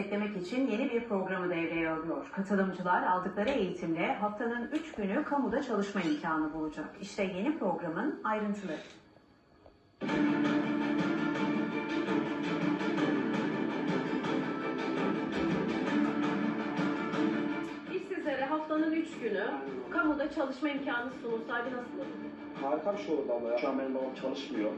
Desteklemek için yeni bir programı devreye alıyor. Katılımcılar aldıkları eğitimle haftanın 3 günü kamuda çalışma imkanı bulacak. İşte yeni programın ayrıntıları. İşsizlere haftanın 3 günü kamuda çalışma imkanı sunulsaydı nasıl olur? Harika bir şey olurdu abla ya. Şu an benim babam çalışmıyor.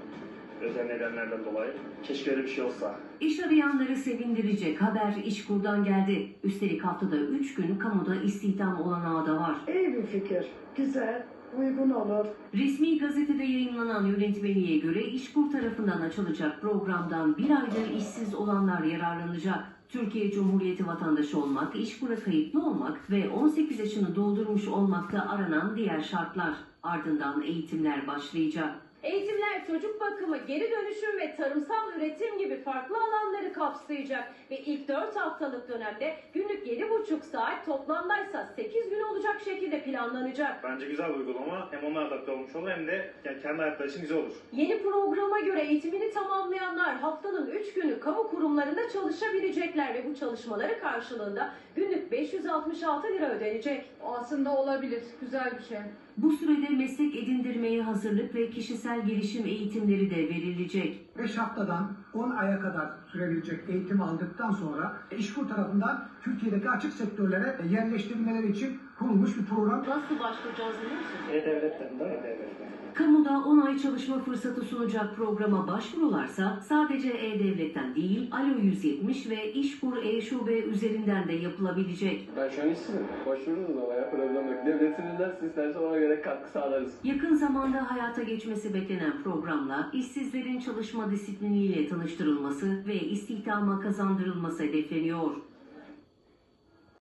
Özel nedenlerden dolayı. Keşke öyle bir şey olsa. İş arayanları sevindirecek haber İşkur'dan geldi. Üstelik haftada 3 gün kamuda istihdam olanağı da var. İyi bir fikir. Güzel, uygun olur. Resmi gazetede yayınlanan yönetmeliğe göre İşkur tarafından açılacak programdan bir aydır işsiz olanlar yararlanacak. Türkiye Cumhuriyeti vatandaşı olmak, İşkur'a kayıtlı olmak ve 18 yaşını doldurmuş olmakta aranan diğer şartlar. Ardından eğitimler başlayacak. Eğitimler çocuk bakımı, geri dönüşüm ve tarımsal üretim gibi farklı alanları kapsayacak ve ilk 4 haftalık dönemde günlük 7,5 saat toplamdaysa 8 gün olacak şekilde planlanacak. Bence güzel bir uygulama. Hem onlar adapte olmuş olur hem de yani kendi hayatları için güzel olur. Yeni programa göre eğitimini tamamlayanlar haftanın 3 günü kamu kurumlarında çalışabilecekler ve bu çalışmaları karşılığında günlük 566 lira ödenecek. Aslında olabilir. Güzel bir şey. Bu sürede meslek edindirmeye hazırlık ve kişisel gelişim eğitimleri de verilecek. 5 haftadan 10 aya kadar sürebilecek eğitim aldıktan sonra İşkur tarafından Türkiye'deki açık sektörlere yerleştirilmeleri için kurulmuş bir program. Nasıl başvuracağız biliyor musunuz? E-Devlet'ten de E-Devlet'ten. Kamuda 10 ay çalışma fırsatı sunacak programa başvurularsa sadece E-Devlet'ten değil, Alo 170 ve İşkur E-Şube üzerinden de yapılabilecek. Ben şu an işsizim. Başvururuz ama ya problem yok. Devletimiz nasıl isterse ona göre katkı sağlarız. Yakın zamanda hayata geçmesi beklenen programla işsizlerin çalışma disipliniyle tanıştırılması ve istihdama kazandırılması hedefleniyor.